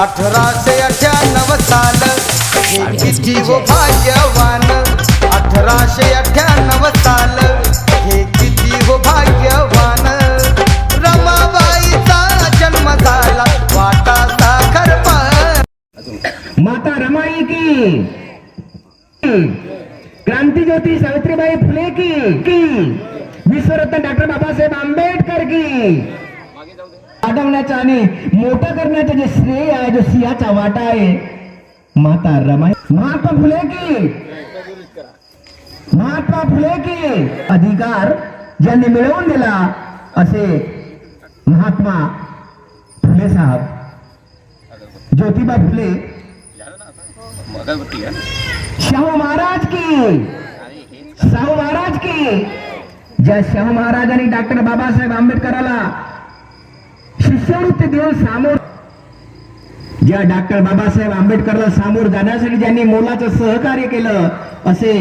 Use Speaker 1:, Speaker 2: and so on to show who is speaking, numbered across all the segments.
Speaker 1: अठराशे अठ्याण्णव साल हे किती व भाग्यवान. अठराशे अठ्याण्णव साल हे किती व भाग्यवान. रमाबाईचा जन्म झाला वाटा साखर
Speaker 2: माता रमाई की. क्रांती ज्योती सावित्रीबाई फुले की. की. विश्वरत्न डॉक्टर बाबासाहेब आंबेडकर की. वाढवण्याचा आणि मोठं करण्याचं जे श्रेय आहे जो सिंहाचा वाटा आहे माता रमाई महात्मा फुले की? महात्मा फुले की? अधिकार ज्यांनी मिळवून दिला असे महात्मा फुले साहेब. ज्योतिबा फुले. शाहू महाराज की? शाहू महाराज की? ज्या शाहू महाराजांनी डॉक्टर बाबासाहेब आंबेडकराला. शिष्यवृत्ती देऊन सामोर ज्या डॉक्टर बाबासाहेब आंबेडकरला सामोर जाण्यासाठी ज्यांनी मोलाचं सहकार्य केलं असे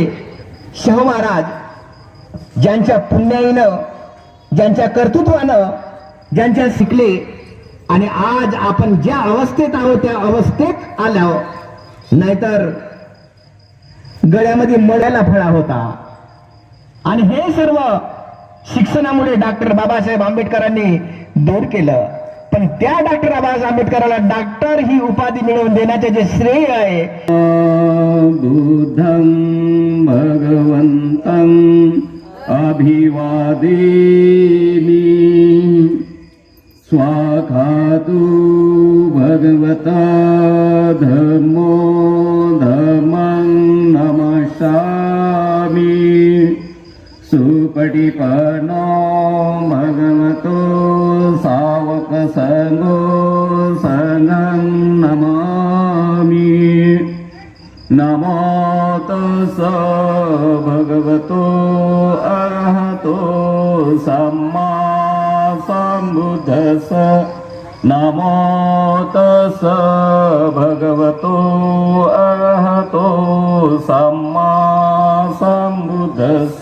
Speaker 2: शाहू महाराज ज्यांच्या पुण्याईनं ज्यांच्या कर्तृत्वानं ज्यांच्या शिकले आणि आज आपण ज्या अवस्थेत आहोत त्या अवस्थेत आलो नाहीतर गळ्यामध्ये मळ्याला फळा होता. आणि हे सर्व शिक्षणामुळे डॉक्टर बाबासाहेब आंबेडकरांनी दूर केलं. पण त्या डॉक्टर बाबासाहेब आंबेडकराला डॉक्टर ही उपाधी मिळवून देण्याचे जे श्रेय आहे
Speaker 3: बुद्धं भगवन्तम् अभिवादेमि स्वाखातु भगवता धम्मो धमं नमस्यामि सुपटिपनो भगवतो सावकसङ्गो सङ्गं नमामि। नमो तस् भगवतो अर्हतो सम्मा सम्बुद्धस नमो तस् भगवतो अर्हतो सम्मा सम्बुद्धस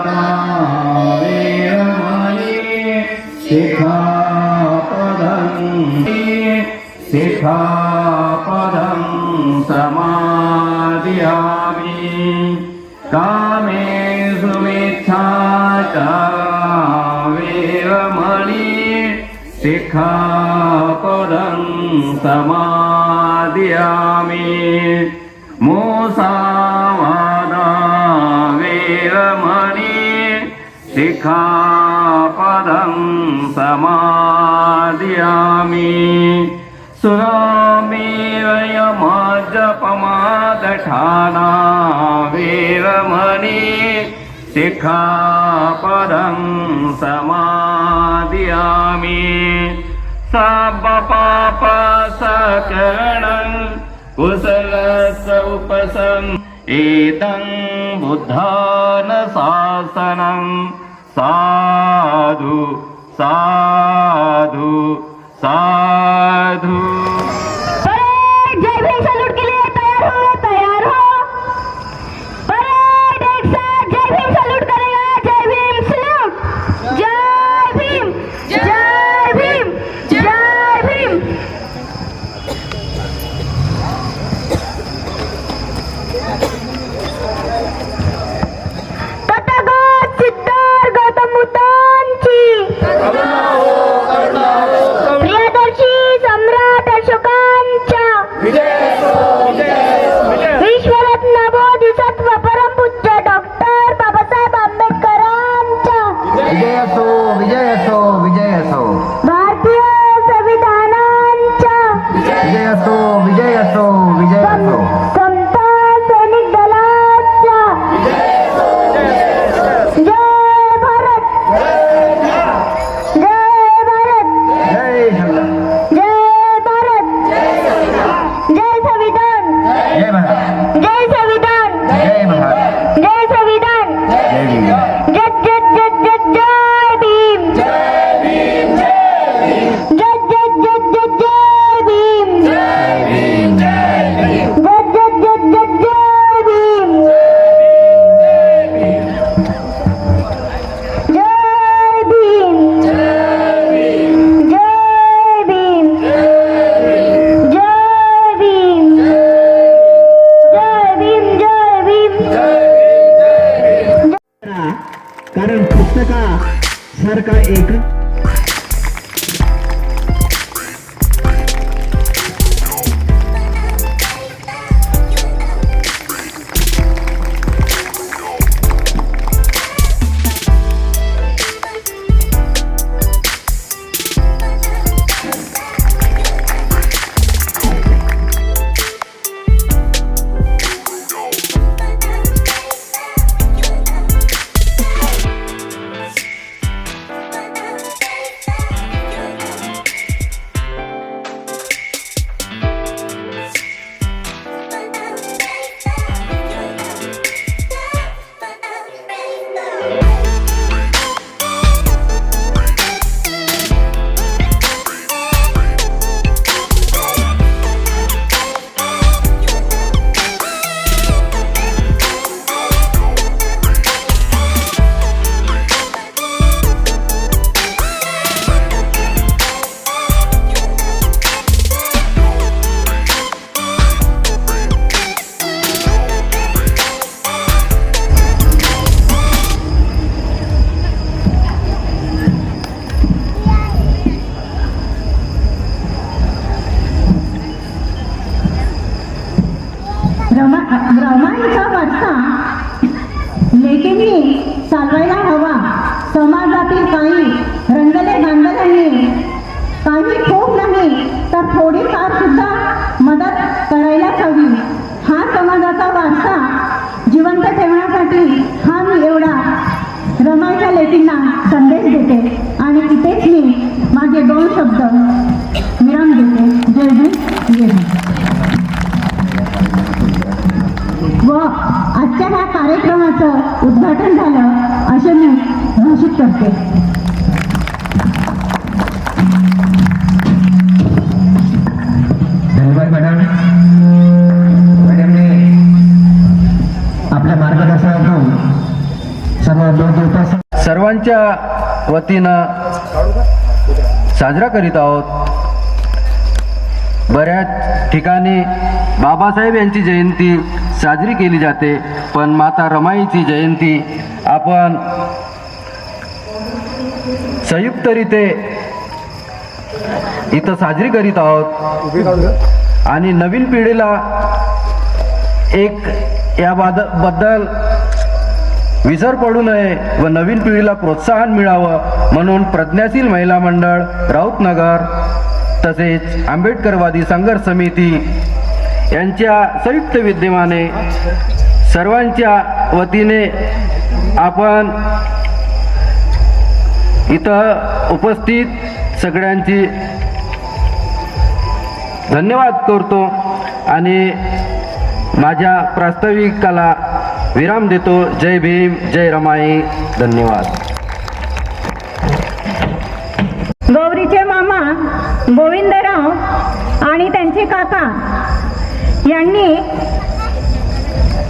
Speaker 3: पाणातिपाता वेरमणि शिखापदं शिखापदं समादयामि कामे वेरमणि शिखापदं समादयामि मोसावादा शिखापदं समादयामि। सुरामेवयमजपमादठाना वीरमणि शिखापदं समादयामि। सबपापसकरणं कुशलस उपसम् एतं बुद्धान शासनं साधु साधु साधु।
Speaker 4: का एक? रमा रमाईचा बस्ता लेकींनी चालवायला हवा. समाजातील काही रंगले बांधलांनी काही खूप नाही तर थोडीफार सुद्धा मदत करायलाच हवी. हा समाजाचा वारसा जिवंत ठेवण्यासाठी हा मी एवढा रमाईच्या लेटींना संदेश देते.
Speaker 5: सर्वांच्या वतीनं साजरा करीत आहोत. बऱ्याच ठिकाणी बाबासाहेब यांची जयंती साजरी केली जाते पण माता रमाईची जयंती आपण संयुक्तरीते इथं साजरी करीत आहोत. आणि नवीन पिढीला एक या बादबद्दल विसर पडू नये व नवीन पिढीला प्रोत्साहन मिळावं म्हणून प्रज्ञाशील महिला मंडळ राऊतनगर तसेच आंबेडकरवादी संघर्ष समिती यांच्या संयुक्त विद्यमाने सर्वांच्या वतीने आपण इथं उपस्थित सगळ्यांची धन्यवाद करतो आणि माझ्या प्रास्ताविकाला विराम देतो. जय भीम जय रमाई. धन्यवाद.
Speaker 4: गौरीचे मामा गोविंदराव आणि त्यांचे काका यांनी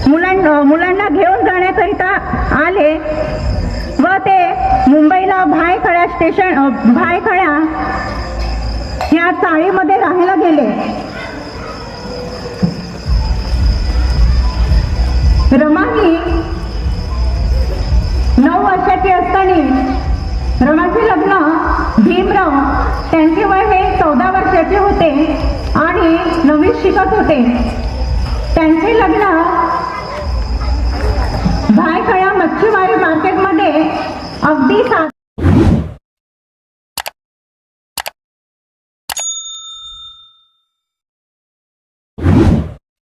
Speaker 4: मुलां मुलांना घेऊन जाण्याकरिता आले. व ते मुंबईला भायखळ्या स्टेशन भायखळ्या या चाळीमध्ये राहायला गेले. रमानी नऊ वर्षाची असताना रमाचे लग्न भीमराव त्यांचे वय हे चौदा वर्षाचे होते आणि नवीन शिकत होते. त्यांचे लग्न मच्छीमारी मार्केटमध्ये अगदी सात